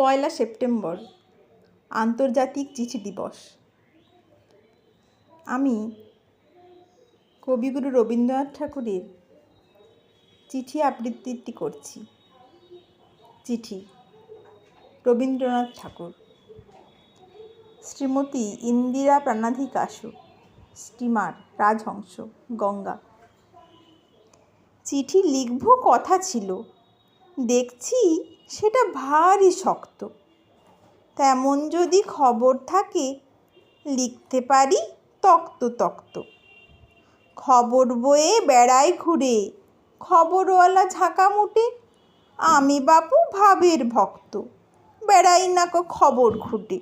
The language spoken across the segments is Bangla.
পয়লা সেপ্টেম্বর আন্তর্জাতিক চিঠি দিবস। আমি কবিগুরু রবীন্দ্রনাথ ঠাকুরের চিঠি আবৃত্তিটি করছি। চিঠি রবীন্দ্রনাথ ঠাকুর। শ্রীমতী ইন্দিরা প্রাণাধিকাশু স্টিমার রাজহংস, গঙ্গা। চিঠি লিখব কথা ছিল দেখছি সেটা ভারী শক্ত। তেমন যদি খবর থাকে, লিখতে পারি তক্ত তক্ত খবর বয়ে বেড়াই ঘুরে, খবরওয়ালা ঝাঁকা মুটে, আমি বাপু ভাবের ভক্ত, বেড়াই না কো খবর খুঁটে।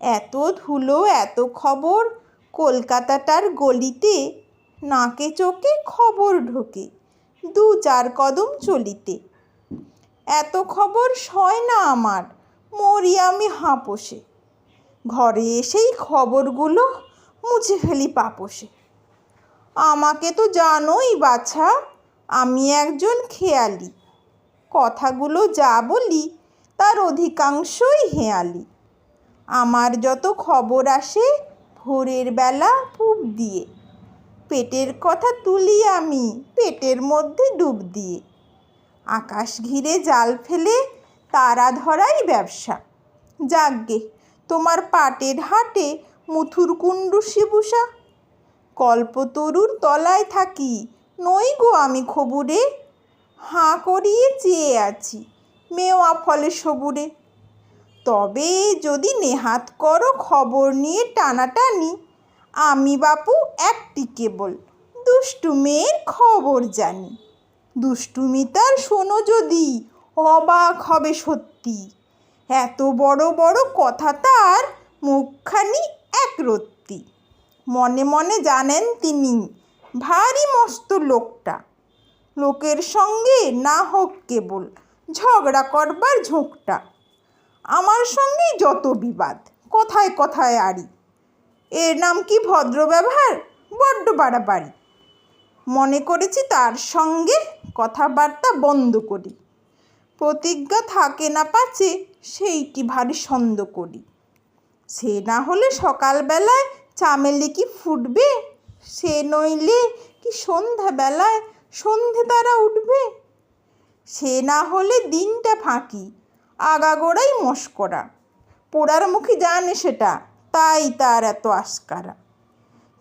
এত ধুলো, এত খবর, কলকাতাটার গলিতে, নাকে চোখে খবর ঢোকে দু চার কদম চলিতে। এত খবর সয় না আমার, মরি আমি হাঁপসে। ঘরে এসেই খবরগুলো মুছে ফেলি পাপসে। আমাকে তো জানোই বাছা, আমি একজন খেয়ালি। কথাগুলো যা বলি, তার অধিকাংশই হেয়ালি। আমার যত খবর আসে, ভোরের বেলা পূব দিয়ে। পেটের কথা তুলি আমি, পেটের মধ্যে ডুব দিয়ে। আকাশ ঘিরে জাল ফেলে তারা ধরাই ব্যবসা। যাকগে তোমার পাটের হাটে মুথুর কুণ্ডু শিবুসা কল্পতরুর তলায় থাকি, নই গো আমি খবুরে। হাঁ করিয়ে চেয়ে আছি, মেওয়া ফলে সবুরে। তবে যদি নেহাত করো খবর নিয়ে টানাটানি, আমি বাপু একটি কেবল, দুষ্টু মেয়ের খবর জানি। দুষ্টুমি তার শোনো যদি, অবাক হবে সত্যি। এত বড় বড় কথা তার মুখখানি একরত্তি। মনে মনে জানেন তিনি, ভারী মস্ত লোকটা। লোকের সঙ্গে না হোক কেবল ঝগড়া করবার ঝোঁকটা। আমার সঙ্গেই যত বিবাদ, কথায় কথায় আড়ি। এর নাম কি ভদ্র ব্যবহার বড্ড বাড়াবাড়ি। মনে করেছি তার সঙ্গে কথাবার্তা বন্ধ করি। প্রতিজ্ঞা থাকে না পাছে, সেইটি ভারী ছন্দ করি। সে না হলে সকালবেলায় চামেলি কি ফুটবে? সে নইলে কি সন্ধ্যাবেলায় সন্ধে তারা উঠবে? সে না হলে দিনটা ফাঁকি, আগাগোড়াই মস্করা। পোড়ার মুখে জানে সেটা, তাই তার এত আস্কারা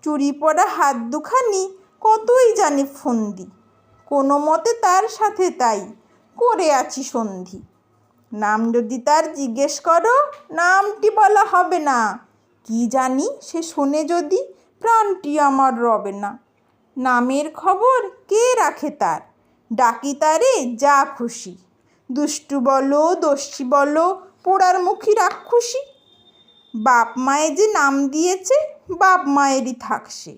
চুরি পড়া হাত দুখানি, কতই জানে ফন্দি। কোনো মতে তার সাথে তাই করে আছি সন্ধি। নাম যদি তার জিজ্ঞেস করো, নামটি বলা হবে না। কি জানি সে শোনে যদি প্রাণটি আমার রবে না। নামের খবর কে রাখে তার? ডাকি তারে, যা খুশি। দুষ্টু বলো, দস্যি বলো, পোড়ার মুখী রাক্ষসী। বাপ মায়ে যে নাম দিয়েছে, বাপ মায়েরই থাকছে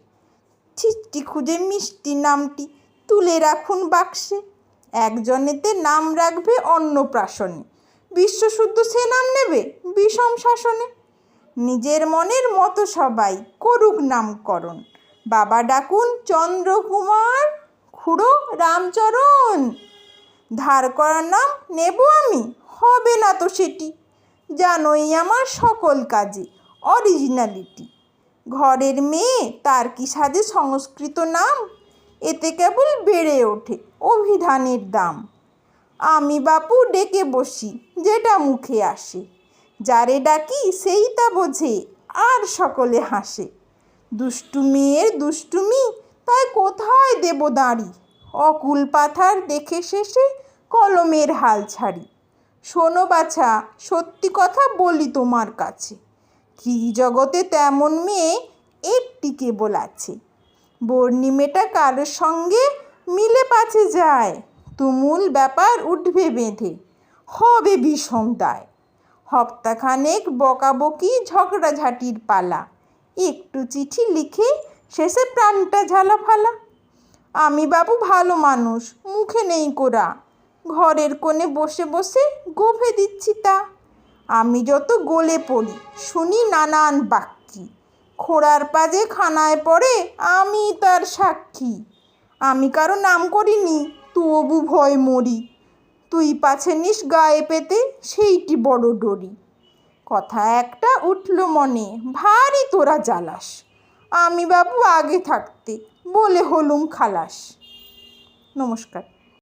ছিটটি খুঁজে মিষ্টি নামটি তুলে রাখুন বাক্সে। একজনেতে নাম রাখবে অন্নপ্রাশনে বিশ্বশুদ্ধ সে নাম নেবে বিষম শাসনে। নিজের মনের মতো সবাই করুক নামকরণ। বাবা ডাকুন চন্দ্রকুমার খুড়ো রামচরণ, ধার করার নাম নেব আমি, হবে না তো সেটি। জানোই আমার সকল কাজে অরিজিনালিটি ঘরের মেয়ে, তার কি সাজে সংস্কৃত নাম? এতে কেবল বেড়ে ওঠে অভিধানের দাম। আমি বাপু ডেকে বসি, যেটা মুখে আসে। যারে ডাকি সেই তা বোঝে, আর সকলে হাসে। দুষ্টু মেয়ের দুষ্টুমি, তাই কোথায় দেব দাঁড়ি? অকুল পাথার দেখে শেষে কলমের হাল ছাড়ি। শোনো বাছা, সত্যি কথা বলি তোমার কাছে। ত্রিজগতে তেমন মেয়ে একটি কেবল আছে। বর্ণি মেয়েটা কারোর সঙ্গে মিলে পাছে যায়। তুমুল ব্যাপার উঠবে বেঁধে। হবে বিষম দায় হপ্তাখানেক বকাবকি ঝগড়াঝাটির পালা। একটু চিঠি লিখে শেষে প্রাণটা ঝালা ফালা আমি বাবু ভালো মানুষ, মুখে নেই কোরা। ঘরের কোণে বসে বসে গোফে দিচ্ছি তা। আমি যত গোলে পড়ি, শুনি নানান বাক্যি। খোড়ার পাজে খানায় পড়ে আমি তার সাক্ষী। আমি কারও নাম করিনি, তবু ভয় মরি। তুই পাছে নিস গায়ে পেতে, সেইটি বড় ডরি। কথা একটা উঠল মনে, ভারী তোরা জ্বালাস। আমি বাবু আগে থাকতে, বলে হলুম খালাস। নমস্কার।